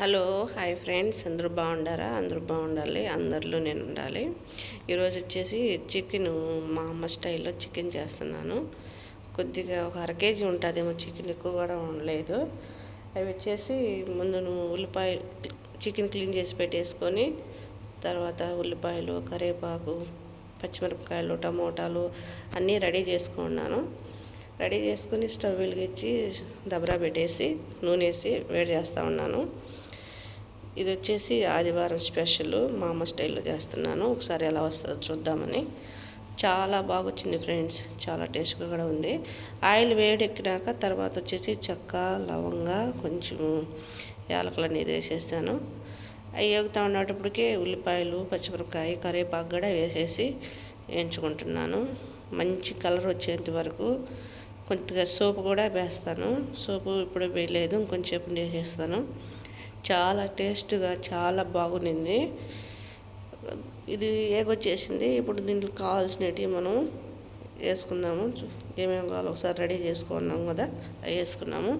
Hello hi friends. అందరూ బాగుండారా? అందరూ బాగుండాలి. అందరిలో నేను ఉండాలి. ఈరోజు వచ్చేసి చికెన్ మా అమ్మ స్టైల్లో చికెన్ చేస్తున్నాను. కొద్దిగా ఒక అర కేజీ ఉంటుందేమో చికెన్ ఎక్కువ కూడా ఉండలేదు. అవి వచ్చేసి ముందు ఉల్లిపాయ చికెన్ క్లీన్ చేసి పెట్టేసుకొని తర్వాత ఉల్లిపాయలు కరివేపాకు పచ్చిమిరపకాయలు టమోటాలు అన్నీ రెడీ చేసుకున్నాను. రెడీ చేసుకుని స్టవ్ వెలిగించి దబరా పెట్టేసి నూనె వేసి వేడి చేస్తూ ఉన్నాను. ఇది వచ్చేసి ఆదివారం స్పెషల్ మా అమ్మ స్టైల్లో చేస్తున్నాను. ఒకసారి ఎలా వస్తుందో చూద్దామని. చాలా బాగా వచ్చింది ఫ్రెండ్స్. చాలా టేస్ట్గా కూడా ఉంది. ఆయిల్ వేడెక్కినాక తర్వాత వచ్చేసి చెక్క లవంగా కొంచెం యాలకులు అనేది వేసేస్తాను. అవి ఎగుతా ఉండేటప్పటికే ఉల్లిపాయలు పచ్చిమిరపకాయ కరివేపాకు కూడా వేసేసి వేయించుకుంటున్నాను. మంచి కలర్ వచ్చేంత వరకు కొద్దిగా సోపు కూడా వేస్తాను. సోపు ఇప్పుడు వేయలేదు. ఇంకొంచెం వేసేస్తాను. చాలా టేస్ట్గా చాలా బాగుండింది. ఇది ఏగొచ్చేసింది ఇప్పుడు దీంట్లో కావాల్సినవి మనం వేసుకుందాము. ఏమేమి కావాలో ఒకసారి రెడీ చేసుకున్నాము కదా అవి వేసుకున్నాము.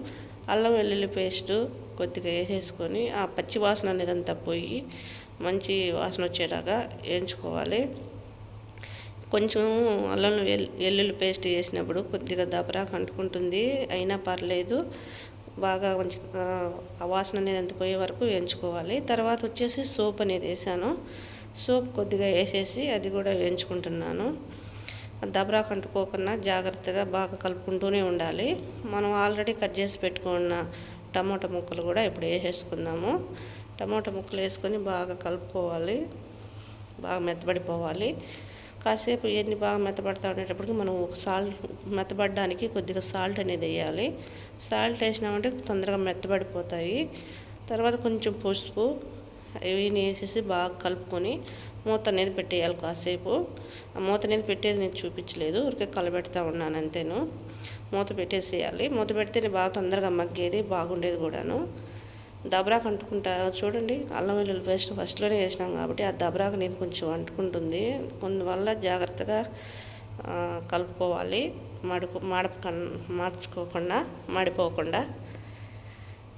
అల్లం వెల్లుల్లి పేస్టు కొద్దిగా వేసేసుకొని ఆ పచ్చి వాసన అనేది అంతా పోయి మంచి వాసన వచ్చేలాగా వేయించుకోవాలి. కొంచెం అల్లం వెల్లుల్లి పేస్ట్ వేసినప్పుడు కొద్దిగా దబరాకు అంటుకుంటుంది. అయినా పర్లేదు. బాగా మంచి ఆ వాసన అనేది ఎంత పోయే వరకు వేయించుకోవాలి. తర్వాత వచ్చేసి సోప్ అనేది వేసాను. సోప్ కొద్దిగా వేసేసి అది కూడా వేయించుకుంటున్నాను. దబరా కంటుకోకుండా జాగ్రత్తగా బాగా కలుపుకుంటూనే ఉండాలి. మనం ఆల్రెడీ కట్ చేసి పెట్టుకున్న టమాటా ముక్కలు కూడా ఇప్పుడు వేసేసుకుందాము. టమాటా ముక్కలు వేసుకొని బాగా కలుపుకోవాలి. బాగా మెత్తబడిపోవాలి. కాసేపు ఇవన్నీ బాగా మెత్తబడతా ఉండేటప్పటికి మనం సాల్ట్ మెత్తబడడానికి కొద్దిగా సాల్ట్ అనేది వేయాలి. సాల్ట్ వేసినామంటే తొందరగా మెత్తబడిపోతాయి. తర్వాత కొంచెం పసుపు ఇవి వేసేసి బాగా కలుపుకొని మూత అనేది పెట్టేయాలి కాసేపు. ఆ మూత అనేది పెట్టేది నేను చూపించలేదు ఊరికే కలబెడతా ఉన్నాను అంతేను. మూత పెట్టేసేయాలి. మూత పెడితే బాగా తొందరగా మగ్గేది బాగుండేది కూడాను. దబరాకు అంటుకుంటా చూడండి అల్లం వెల్లుల్లి పేస్ట్ ఫస్ట్లోనే వేసినాం కాబట్టి ఆ దబరాకు అనేది కొంచెం అంటుకుంటుంది. కొందువల్ల జాగ్రత్తగా కలుపుకోవాలి. మడుకు మడపక మార్చుకోకుండా మాడిపోకుండా.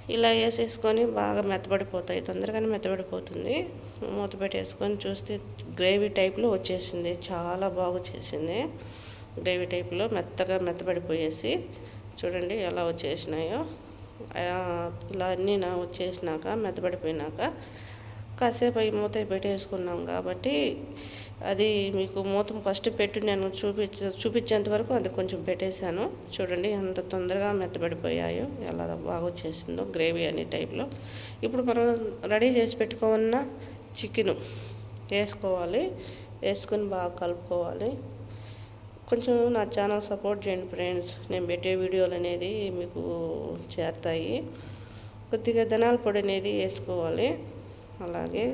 ఇలా వేసేసుకొని బాగా మెత్తబడిపోతాయి. తొందరగానే మెత్తబడిపోతుంది. మూత పెట్టేసుకొని చూస్తే గ్రేవీ టైప్లో వచ్చేసింది. చాలా బాగా వచ్చేసింది. గ్రేవీ టైప్లో మెత్తగా మెత్తబడిపోయేసి చూడండి ఎలా వచ్చేసినాయో. ఇలా అన్నీ నా వచ్చేసినాక మెత్తబడిపోయినాక కాసేపు అవి మూత పెట్టేసుకున్నాం కాబట్టి అది మీకు మూత ఫస్ట్ పెట్టి నేను చూపించ చూపించేంత వరకు అది కొంచెం పెట్టేశాను. చూడండి ఎంత తొందరగా మెత్తబడిపోయాయో ఎలా బాగా వచ్చేసిందో గ్రేవీ అనే టైప్లో. ఇప్పుడు మనం రెడీ చేసి పెట్టుకున్న చికెను వేసుకోవాలి. వేసుకొని బాగా కలుపుకోవాలి. కొంచెం నా ఛానల్ సపోర్ట్ చేయండి ఫ్రెండ్స్. నేను పెట్టే వీడియోలు అనేది మీకు చేరుతాయి. కొద్దిగా ధనాల పొడి అనేది వేసుకోవాలి. అలాగే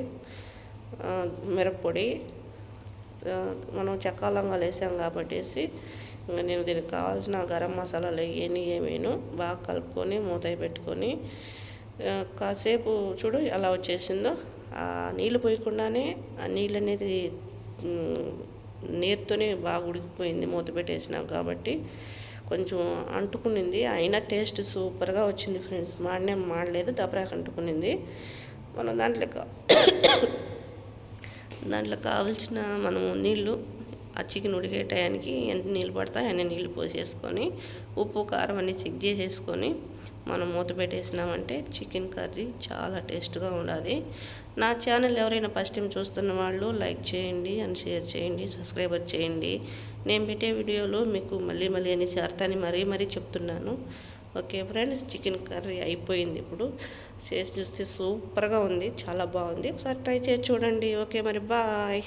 మిరప్పొడి మనం చక్కాలంగా వేసాం కాబట్టి ఇంకా నేను దీనికి కావాల్సిన గరం మసాలాలు ఏమి ఏమేను బాగా కలుపుకొని మూత పెట్టుకొని కాసేపు చూడు ఎలా వచ్చేసిందో. ఆ నీళ్ళు పోయకుండానే ఆ నీళ్ళు అనేది నీరుతోనే బాగా ఉడికిపోయింది మూత పెట్టేసినాం కాబట్టి కొంచెం అంటుకునింది. అయినా టేస్ట్ సూపర్గా వచ్చింది ఫ్రెండ్స్. మాడనే మాడలేదు దబరాకు అంటుకునింది. మనం దాంట్లో దాంట్లో కావాల్సిన మనము నీళ్ళు ఆ చికెన్ ఉడికే టయానికి ఎంత నీళ్ళు పడతాయి అన్ని నీళ్ళు పోసేసుకొని ఉప్పు కారం అన్ని చెక్ చేసేసుకొని మనం మూత పెట్టేసినామంటే చికెన్ కర్రీ చాలా టేస్ట్గా ఉండాలి. నా ఛానల్ ఎవరైనా ఫస్ట్ టైం చూస్తున్న వాళ్ళు లైక్ చేయండి అండ్ షేర్ చేయండి సబ్స్క్రైబర్ చేయండి. నేను పెట్టే వీడియోలో మీకు మళ్ళీ మళ్ళీ అనేసి అర్థాన్ని మరీ మరీ చెప్తున్నాను. ఓకే ఫ్రెండ్స్ చికెన్ కర్రీ అయిపోయింది ఇప్పుడు. చేసి చూస్తే సూపర్గా ఉంది చాలా బాగుంది. ఒకసారి ట్రై చేసి చూడండి. ఓకే మరి బాయ్.